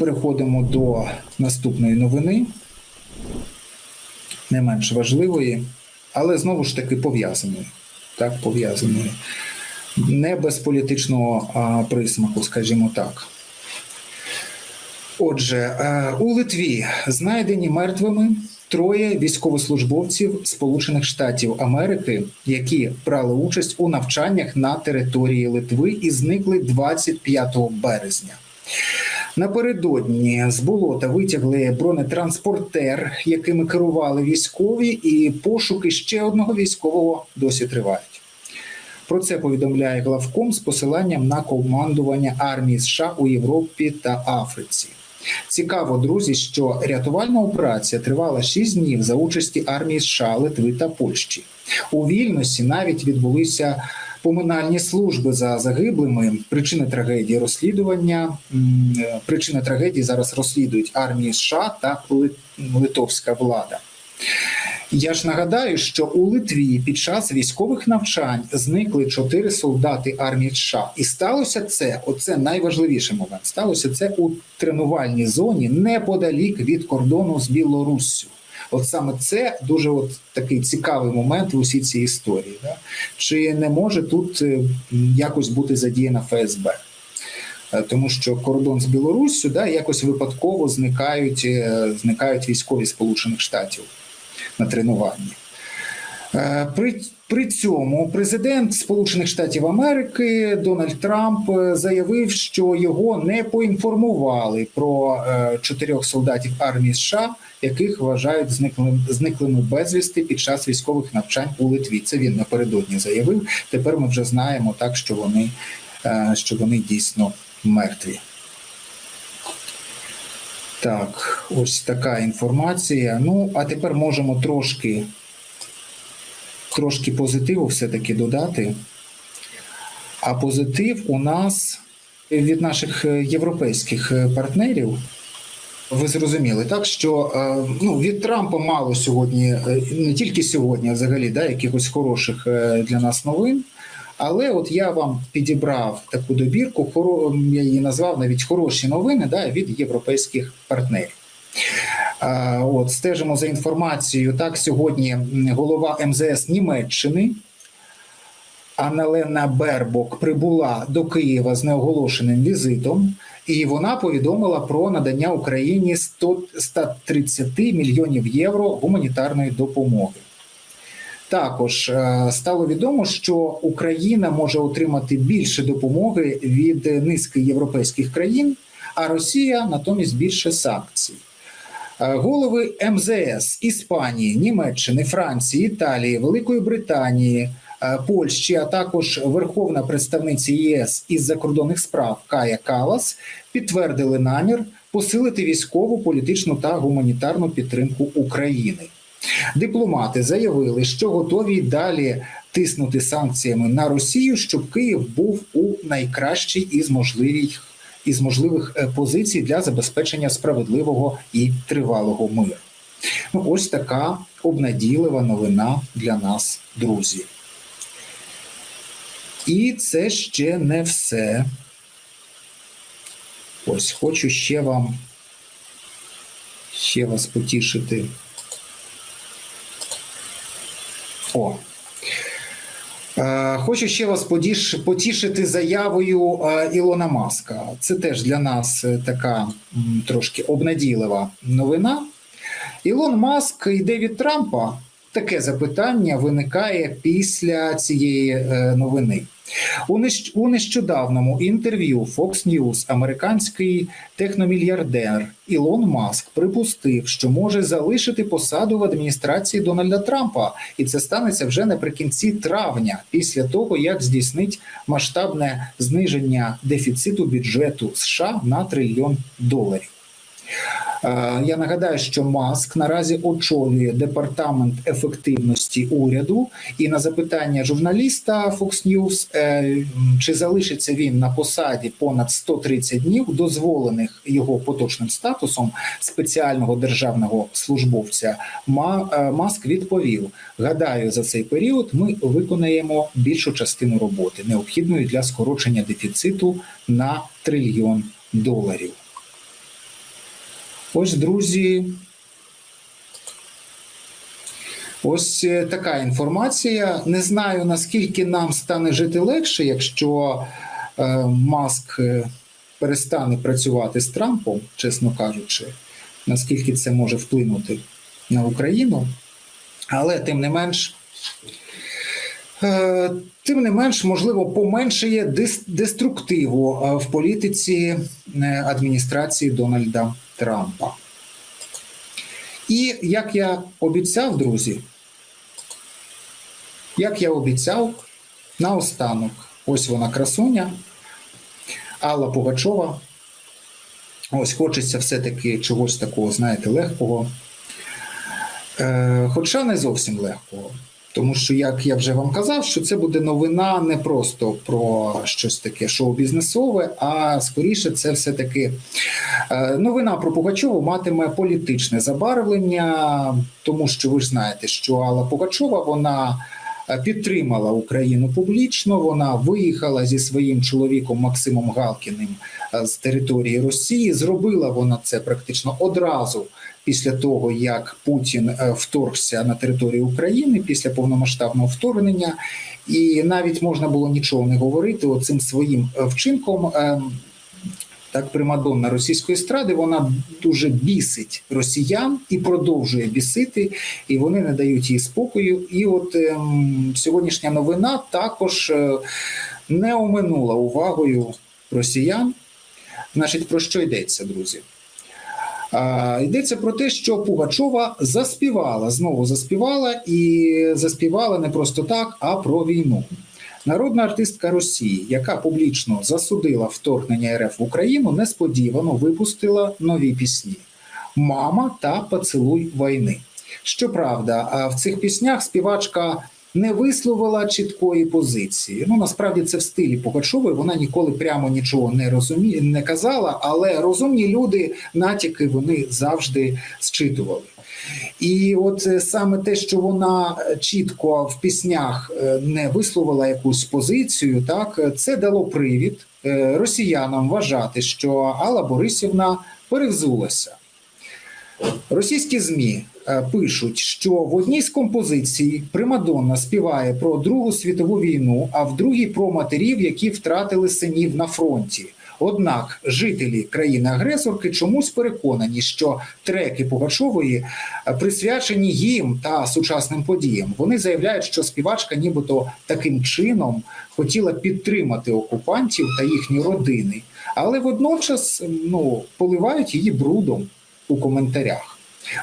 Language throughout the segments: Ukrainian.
Переходимо до наступної новини, не менш важливої, але знову ж таки пов'язаної. Так, пов'язаної. Не без політичного а, присмаку, скажімо так. Отже, е, у Литві знайдені мертвими троє військовослужбовців Сполучених Штатів Америки, які брали участь у навчаннях на території Литви і зникли 25 березня. Напередодні з болота витягли бронетранспортер, якими керували військові, і пошуки ще одного військового досі тривають. Про це повідомляє главком з посиланням на командування армії США у Європі та Африці. Цікаво, друзі, що рятувальна операція тривала 6 днів за участі армії США, Литви та Польщі. У Вільнюсі навіть відбулися поминальні служби за загиблими. Причини трагедії розслідування. е, Причини трагедії зараз розслідують армії США та литовська влада. Я ж нагадаю, що у Литві під час військових навчань зникли чотири солдати армії США, і сталося це. Оце найважливіший момент. Сталося це у тренувальній зоні неподалік від кордону з Білоруссю. От саме це дуже от такий цікавий момент в усій цій історії. Да? Чи не може тут е, якось бути задіяна ФСБ? Е, Тому що кордон з Білоруссю да, якось випадково зникають, е, зникають військові Сполучених Штатів на тренуванні. Е, При, при цьому президент Сполучених Штатів Америки Дональд Трамп е, заявив, що його не поінформували про е, чотирьох солдатів армії США, яких вважають зниклим, зниклими безвісти під час військових навчань у Литві. Це він напередодні заявив. Тепер ми вже знаємо так, що вони, що вони дійсно мертві. Так, ось така інформація. Ну, а тепер можемо трошки, трошки позитиву все-таки додати. А позитив у нас від наших е, європейських е, партнерів. Ви зрозуміли, так що е, ну, від Трампа мало сьогодні, не тільки сьогодні, а взагалі да, якихось хороших для нас новин. Але от я вам підібрав таку добірку, я її назвав навіть хороші новини да, від європейських партнерів. От стежимо за інформацією. Так, сьогодні голова МЗС Німеччини Аннелена Бербок прибула до Києва з неоголошеним візитом, і вона повідомила про надання Україні 100 130 мільйонів євро гуманітарної допомоги. Також е, стало відомо, що Україна може отримати більше допомоги від низки європейських країн, а Росія натомість більше санкцій. Е, Голови МЗС Іспанії, Німеччини, Франції, Італії, Великої Британії, е, Польщі, а також Верховна представниця ЄС із закордонних справ Кая Калас підтвердили намір посилити військову, політичну та гуманітарну підтримку України. Дипломати заявили, що готові далі тиснути санкціями на Росію, щоб Київ був у найкращій із можливих із можливих е, позицій для забезпечення справедливого і тривалого миру. Ну, ось така обнадійлива новина для нас, друзі. І це ще не все. Ось хочу ще вам ще вас потішити. О. Е, Хочу ще вас потішити заявою е, Ілона Маска. Це теж для нас е, така трошки обнадійлива новина. Ілон Маск йде від Трампа. Таке запитання виникає після цієї новини. У нещ- у нещодавному інтерв'ю Fox News американський техномільярдер Ілон Маск припустив, що може залишити посаду в адміністрації Дональда Трампа, і це станеться вже наприкінці травня, після того як здійснить масштабне зниження дефіциту бюджету США на трильйон доларів. Е, Я нагадаю, що Маск наразі очолює департамент ефективності уряду, і на запитання журналіста Fox News, е, чи залишиться він на посаді понад 130 днів, дозволених його поточним статусом спеціального державного службовця, е, Маск відповів: гадаю, за цей період ми виконаємо більшу частину роботи, необхідної для скорочення дефіциту на трильйон доларів. Ось, друзі. Ось е, така інформація. Не знаю, наскільки нам стане жити легше, якщо е, Маск е, перестане працювати з Трампом, чесно кажучи, наскільки це може вплинути на Україну. Але тим не менш, тим не менш, можливо, поменшує дес- деструктиву в політиці адміністрації Дональда Трампа. І як я обіцяв, друзі, як я обіцяв, наостанок, ось вона красуня, Алла Пугачова. Ось хочеться все-таки чогось такого, знаєте, легкого. Е, хоча не зовсім легкого. Тому що, як я вже вам казав, що це буде новина не просто про щось таке шоу-бізнесове, а скоріше це все-таки новина про Пугачову матиме політичне забарвлення, тому що ви ж знаєте, що Алла Пугачова вона е, підтримала Україну публічно. Вона виїхала зі своїм чоловіком Максимом Галкіним е, з території Росії. Зробила вона це практично одразу після того, як Путін е, вторгся на територію України після повномасштабного вторгнення, і навіть можна було нічого не говорити оцим своїм е, вчинком. Так, примадонна російської естради, вона дуже бісить росіян і продовжує бісити, і вони не дають їй спокою. І от ем, сьогоднішня новина також е, не оминула увагою росіян. Значить, про що йдеться, друзі? А, йдеться про те, що Пугачова заспівала, знову заспівала, і заспівала не просто так, а про війну. Народна артистка Росії, яка публічно засудила вторгнення РФ в Україну, несподівано випустила нові пісні Мама та Поцілуй війни. Щоправда, в цих піснях співачка не висловила чіткої позиції. Ну насправді це в стилі Пугачової. Вона ніколи прямо нічого не розуміє, не казала, але розумні люди натяки вони завжди зчитували. І от е, саме те, що вона е, чітко в піснях е, не висловила якусь позицію, так це дало привід росіянам вважати, що Алла Борисівна перевзулася. Російські ЗМІ пишуть, що в одній з композицій Примадонна співає про Другу світову війну, а в другій про матерів, які втратили синів на фронті. Однак жителі країни-агресорки чомусь переконані, що треки Пугачової е, присвячені їм та сучасним подіям. Вони заявляють, що співачка, нібито таким чином хотіла підтримати окупантів та їхні родини, але водночас ну поливають її брудом у коментарях.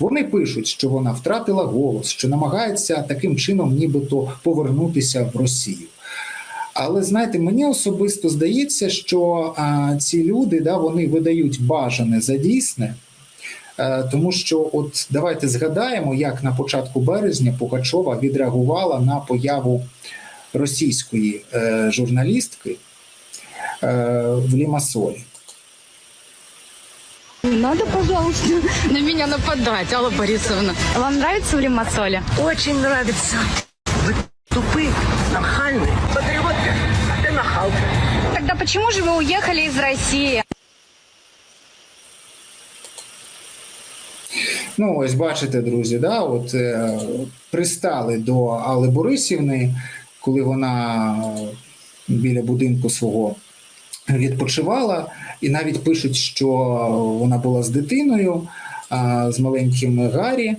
Вони пишуть, що вона втратила голос, що намагається таким чином, нібито повернутися в Росію. Але знаєте, мені особисто здається, що а, ці люди да, вони видають бажане за дійсне, е, тому що, от давайте згадаємо, як на початку березня Пугачова відреагувала на появу російської е, журналістки е, в Лімасолі. Не надо, пожалуйста. На меня нападать, Алла Борисовна. Вам нравится в Лимассоле? Очень нравится. Вы тупые, почему же вы уехали из России? Ну, ось бачите, друзі, да, от е, пристали до Алли Борисівни, коли вона біля будинку свого відпочивала, і навіть пишуть, що вона була з дитиною, а, з маленьким Гаррі.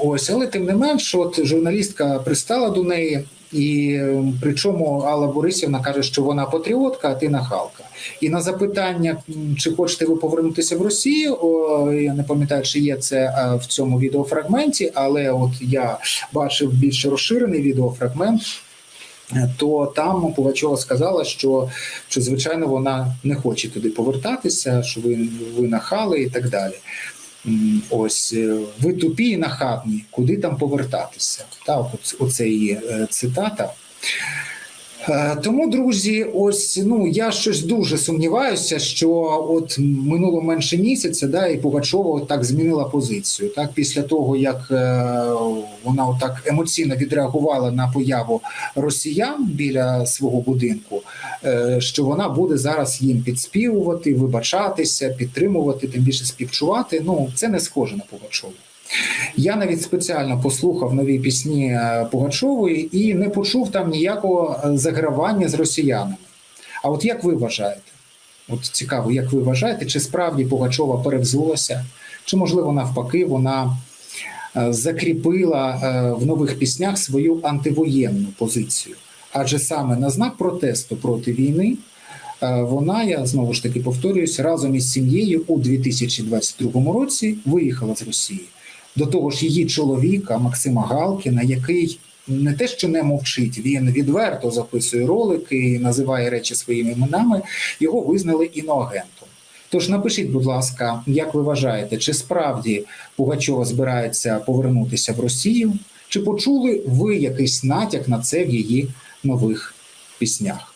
Ось, але тим не менш, от журналістка пристала до неї, і е, причому Алла Борисівна каже, що вона патріотка, а ти нахалка. І на запитання, чи хочете ви повернутися в Росію, о, я не пам'ятаю, чи є це е, в цьому відеофрагменті, але от я бачив більш розширений відеофрагмент. е, То там Пугачова сказала, що, що звичайно вона не хоче туди повертатися, що ви, ви нахали і так далі. Ось е, ви тупі і нахабні, куди там повертатися? Так, оце є е, цитата. Е, Тому, друзі, ось ну я щось дуже сумніваюся, що от минуло менше місяця, да, і Пугачова так змінила позицію. Так, після того як е, вона так емоційно відреагувала на появу росіян біля свого будинку, е, що вона буде зараз їм підспівувати, вибачатися, підтримувати, тим більше співчувати. Ну це не схоже на Пугачову. Я навіть спеціально послухав нові пісні е, Пугачової і не почув там ніякого е, загравання з росіянами. А от як ви вважаєте? От цікаво, як ви вважаєте, чи справді Пугачова перевзулася, чи можливо навпаки вона е, закріпила в нових піснях свою антивоєнну позицію? Адже саме на знак протесту проти війни вона, я знову ж таки повторююсь, разом із сім'єю у 2022 році виїхала з Росії. До того ж, її чоловіка Максима Галкіна, який не те, що не мовчить, він відверто записує ролики називає речі своїми іменами, його визнали іноагентом. Тож напишіть, будь ласка, як ви вважаєте, чи справді Пугачова збирається повернутися в Росію, чи почули ви якийсь натяк на це в її нових піснях?